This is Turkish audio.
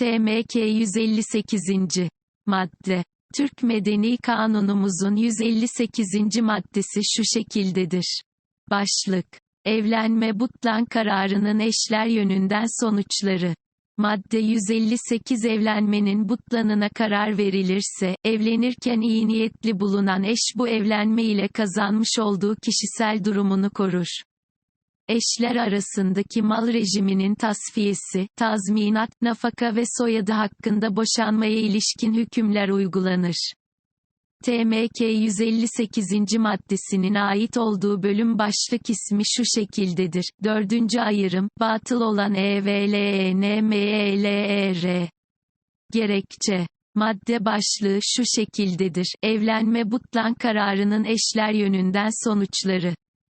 TMK 158. Madde. Türk Medeni Kanunumuzun 158. maddesi şu şekildedir. Başlık. Evlenme butlan kararının eşler yönünden sonuçları. Madde 158 evlenmenin butlanına karar verilirse, evlenirken iyi niyetli bulunan eş bu evlenme ile kazanmış olduğu kişisel durumunu korur. Eşler arasındaki mal rejiminin tasfiyesi, tazminat, nafaka ve soyadı hakkında boşanmaya ilişkin hükümler uygulanır. TMK 158. maddesinin ait olduğu bölüm başlık ismi şu şekildedir. Dördüncü ayrım, batıl olan EVLENMELER. Gerekçe. Madde başlığı şu şekildedir. Evlenme butlan kararının eşler yönünden sonuçları.